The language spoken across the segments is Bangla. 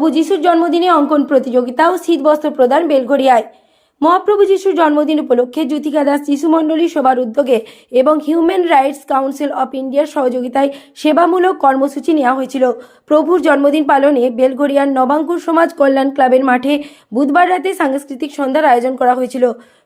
প্রভু যিশুর জন্মদিনে অঙ্কন প্রতিযোগিতা ও শীতবস্ত্র প্রদান বেলঘরিয়ায় মহাপ্রভু যিশুর জন্মদিন উপলক্ষে জ্যোতিকা দাস মণ্ডলী সভার উদ্যোগে এবং হিউম্যান রাইটস কাউন্সিল অফ ইন্ডিয়ার সহযোগিতায় সেবামূলক কর্মসূচি নেওয়া হয়েছিল। প্রভুর জন্মদিন পালনে বেলঘরিয়ার নবাঙ্কুর সমাজ কল্যাণ ক্লাবের মাঠে বুধবার রাতে সাংস্কৃতিক সন্ধ্যার আয়োজন করা হয়েছিল।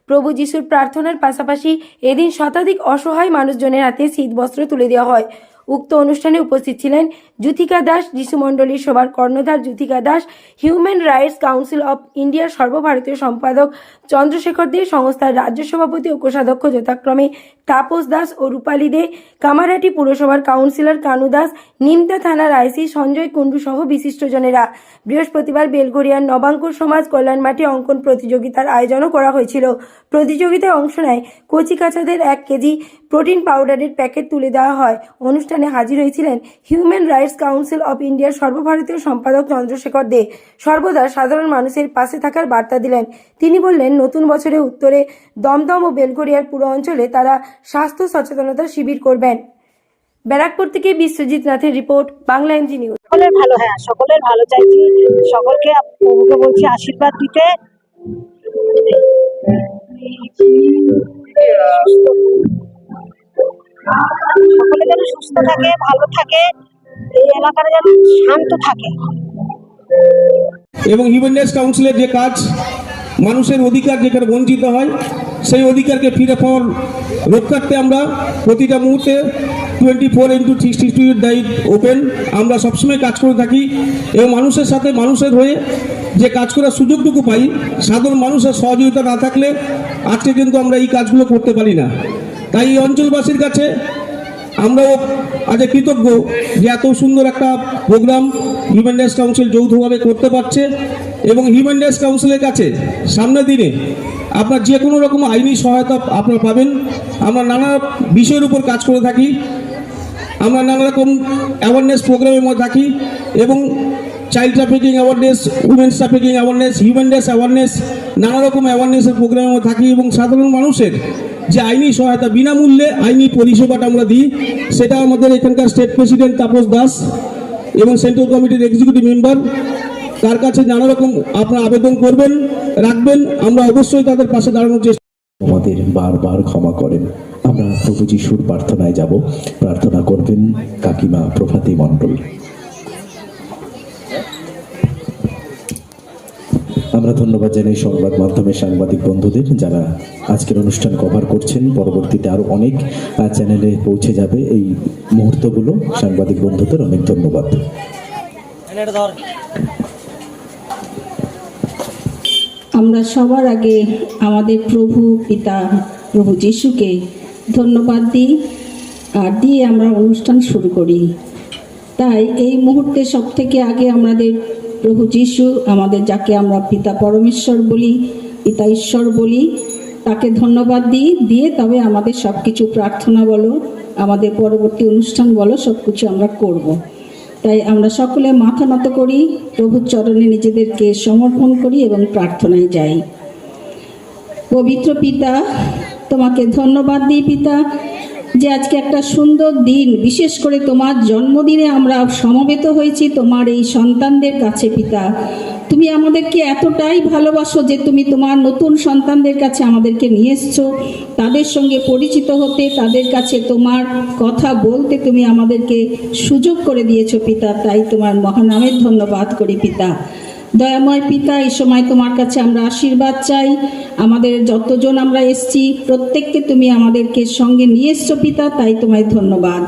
প্রভু যিশুর প্রার্থনার পাশাপাশি এদিন শতাধিক অসহায় মানুষজনের হাতে শীতবস্ত্র তুলে দেওয়া হয়। উক্ত অনুষ্ঠানে উপস্থিত ছিলেন জ্যোতিকা দাস, যিশু মণ্ডলীর সভার কর্ণধার Jyotika Das, human rights council of ইন্ডিয়ার সর্বভারতীয় সম্পাদক চন্দ্রশেখর দে, সংস্থার রাজ্য সভাপতি ও কোষাধ্যক্ষ যথাক্রমে তাপস দাস ও রূপালী দে, কামারহাটি পুরসভার কাউন্সিলর কানু দাস, নিমতা থানার আইসি সঞ্জয় কুণ্ডু সহ বিশিষ্টজনেরা। বৃহস্পতিবার বেলঘরিয়ার নবাঙ্কুর সমাজ কল্যাণ মাঠে অঙ্কন প্রতিযোগিতার আয়োজনও করা হয়েছিল। প্রতিযোগিতায় অংশ নেয় কচিকাচাদের এক কেজি প্রোটিন পাউডারের প্যাকেট তুলে দেওয়া হয়। অনুষ্ঠানে হাজির হয়েছিলেন হিউম্যান রাইটস কাউন্সিল অফ ইন্ডিয়ার সর্বভারতীয় সম্পাদক চন্দ্রশেখর দে। সর্বদা সাধারণ মানুষের পাশে থাকার বার্তা দিলেন। তিনি বললেন নতুন বছরে উত্তরে দমদম ও বেলঘরিয়ার পুরো অঞ্চলে তারা স্বাস্থ্য সচেতনতা শিবির করবেন। ব্যারাকপুর থেকে বিশ্বজিৎ নাথের রিপোর্ট বাংলা এনজি নিউজ। সকলের ভালো হ্যাঁ সকলের ভালো চাইছি সকলকে প্রভুকে বলছি আশীর্বাদ দিতে। সকলে যেন সুস্থ থাকে, ভালো থাকে, এই এলাকাটা যেন শান্ত থাকে। এবং হিউম্যান কাউন্সিলের যে কাজ, মানুষের অধিকার যেখানে বঞ্চিত হয়, সেই অধিকারকে ফিরে পাওয়ার রক্ষার্থে আমরা প্রতিটা মুহূর্তে twenty four into sixty two ডাইট ওপেন আমরা সবসময় কাজ করে থাকি এবং মানুষের সাথে মানুষের হয়ে যে কাজ করার সুযোগটুকু পাই, সাধারণ মানুষের সহযোগিতা না থাকলে আজকে কিন্তু আমরা এই কাজগুলো করতে পারি না। তাই এই অঞ্চলবাসীর কাছে আমরাও আজ কৃতজ্ঞ যে এত সুন্দর একটা প্রোগ্রাম হিউম্যান রাইটস কাউন্সিল যৌথভাবে করতে পারছে এবং হিউম্যান রাইটস কাউন্সিলের কাছে সামনের দিনে আপনার যে কোনো রকম আইনি সহায়তা আপনারা পাবেন। আমরা নানা বিষয়ের উপর কাজ করে থাকি। আমরা নানা রকম অ্যাওয়ারনেস প্রোগ্রামের মধ্যে থাকি এবং child trafficking awareness women's trafficking awareness human rights awareness নানা রকম অ্যাওয়ারনেসের প্রোগ্রামের মধ্যে থাকি এবং সাধারণ মানুষের যে আইনি সহায়তা বিনামূল্যে আইনি পরিষেবাটা আমরা দিই, সেটা আমাদের এখানকার স্টেট প্রেসিডেন্ট তাপস দাস এবং সেন্ট্রাল কমিটির এক্সিকিউটিভ মেম্বার, তার কাছে নানা রকম আপনারা আবেদন করবেন, রাখবেন, আমরা অবশ্যই তাদের পাশে দাঁড়ানোর চেষ্টা আমাদের বারবার ক্ষমা করেন। আমরা প্রভু যিশুর প্রার্থনায় যাব। প্রার্থনা করবেন কাকিমা প্রভাতী মণ্ডল। আমরা ধন্যবাদ জানাই সংবাদ মাধ্যমের সাংবাদিক বন্ধুদের যারা আজকের অনুষ্ঠান কভার করছেন। পরবর্তীতে আরও অনেক চ্যানেলে পৌঁছে যাবে এই মুহূর্তগুলো। সাংবাদিক বন্ধুদের অনেক ধন্যবাদ। আমরা সবার আগে আমাদের প্রভু পিতা প্রভু যিশুকে ধন্যবাদ দিই আর দিয়ে আমরা অনুষ্ঠান শুরু করি। তাই এই মুহূর্তে সব থেকে আগে আমাদের প্রভু যিশু, আমাদের যাকে আমরা পিতা পরমেশ্বর বলি, পিতা ঈশ্বর বলি, তাকে ধন্যবাদ দিই, দিয়ে তবে আমাদের সব কিছু প্রার্থনা বলো, আমাদের পরবর্তী অনুষ্ঠান বলো সব কিছু আমরা করব। তাই আমরা সকলে মাথা নত করি, প্রভুর চরণে নিজেদেরকে সমর্পণ করি এবং প্রার্থনায় যাই পবিত্র পিতা, তোমাকে ধন্যবাদ দিই পিতা যে আজকে একটা সুন্দর দিন, বিশেষ করে তোমার জন্মদিনে আমরা সমবেত হয়েছি তোমার এই সন্তানদের কাছে, পিতা। তুমি আমাদেরকে এতটাই ভালোবাসো যে তুমি তোমার নতুন সন্তানদের কাছে আমাদেরকে নিয়ে এসছো। তাদের সঙ্গে পরিচিত হতে, তাদের কাছে তোমার কথা বলতে তুমি আমাদেরকে সুযোগ করে দিয়েছ, পিতা। তাই তোমার মহানামের ধন্যবাদ করি, পিতা। দয়াময় পিতা, এই সময় তোমার কাছে আমরা আশীর্বাদ চাই। আমাদের যতজন আমরা এসছি, প্রত্যেককে তুমি আমাদেরকে সঙ্গে নিয়ে এসছো পিতা, তাই তোমায় ধন্যবাদ।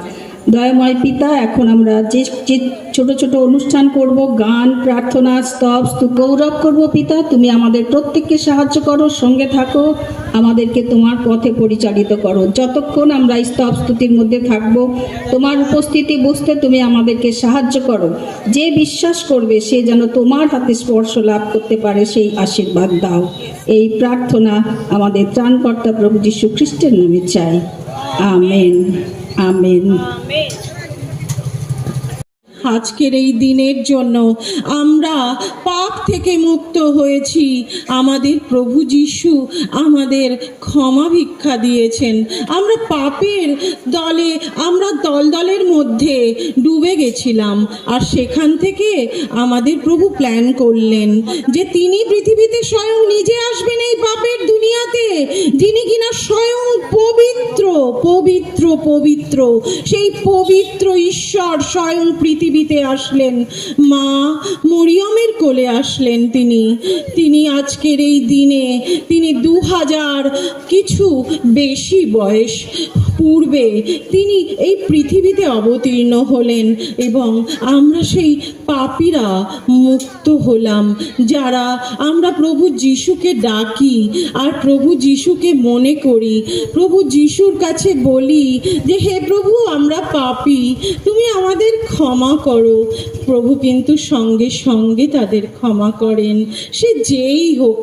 দয়াময় পিতা, এখন আমরা যে যে ছোট ছোট অনুষ্ঠান করব, গান, প্রার্থনা, স্তব, স্তু, গৌরব করব পিতা, তুমি আমাদের প্রত্যেককে সাহায্য করো, সঙ্গে থাকো, আমাদেরকে তোমার পথে পরিচালিত করো। যতক্ষণ আমরা স্তব স্তুতির মধ্যে থাকব, তোমার উপস্থিতি বুঝতে তুমি আমাদেরকে সাহায্য করো। যে বিশ্বাস করবে, সে যেন তোমার হাতে স্পর্শ লাভ করতে পারে, সেই আশীর্বাদ দাও। এই প্রার্থনা আমাদের ত্রাণকর্তা প্রভু যীশু খ্রিস্টের নামে চাই। আমেন। আমেন আজকের এই দিনের জন্য আমরা পাপ থেকে মুক্ত হয়েছি। আমাদের প্রভু যিশু আমাদের ক্ষমা ভিক্ষা দিয়েছেন। আমরা পাপের দলে, আমরা দল দলের মধ্যে ডুবে গেছিলাম আর সেখান থেকে আমাদের প্রভু প্ল্যান করলেন যে তিনি পৃথিবীতে স্বয়ং নিজে আসবেন এই পাপের দুনিয়াতে। যিনি কিনা স্বয়ং পবিত্র পবিত্র পবিত্র। সেই পবিত্র ঈশ্বর স্বয়ং পৃথিবীতে আসলেন। মা মরিয়মের কোলে আসলেন তিনি। তিনি আজকের এই দিনে, তিনি দু হাজার কিছু বেশি বয়স পূর্বে তিনি এই পৃথিবীতে অবতীর্ণ হলেন এবং আমরা সেই পাপীরা মুক্ত হলাম, যারা আমরা প্রভু যিশুকে ডাকি আর প্রভু যিশুকে মনে করি। প্রভু যিশুর কাছে বলি যে, হে প্রভু, আমরা পাপী। তুমি আমাদের ক্ষমা করো। প্রভু কিন্তু সঙ্গে সঙ্গে তাদের ক্ষমা করেন। সে যেই হোক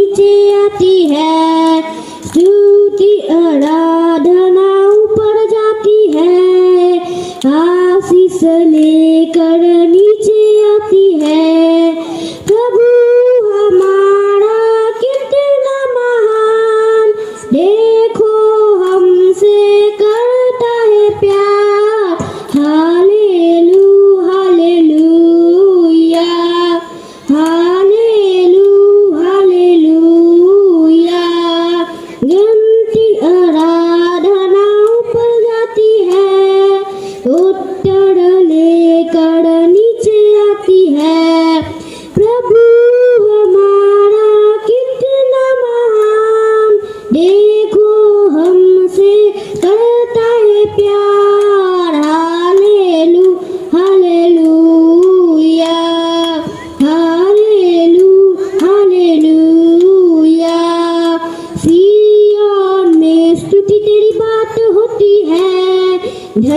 नीचे आती है स्तुति आराधना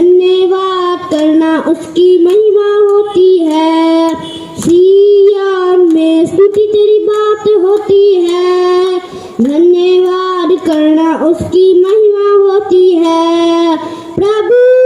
धन्यवाद करना उसकी महिमा होती है। सियान में स्तुति तेरी बात होती है। धन्यवाद करना उसकी महिमा होती है। प्रभु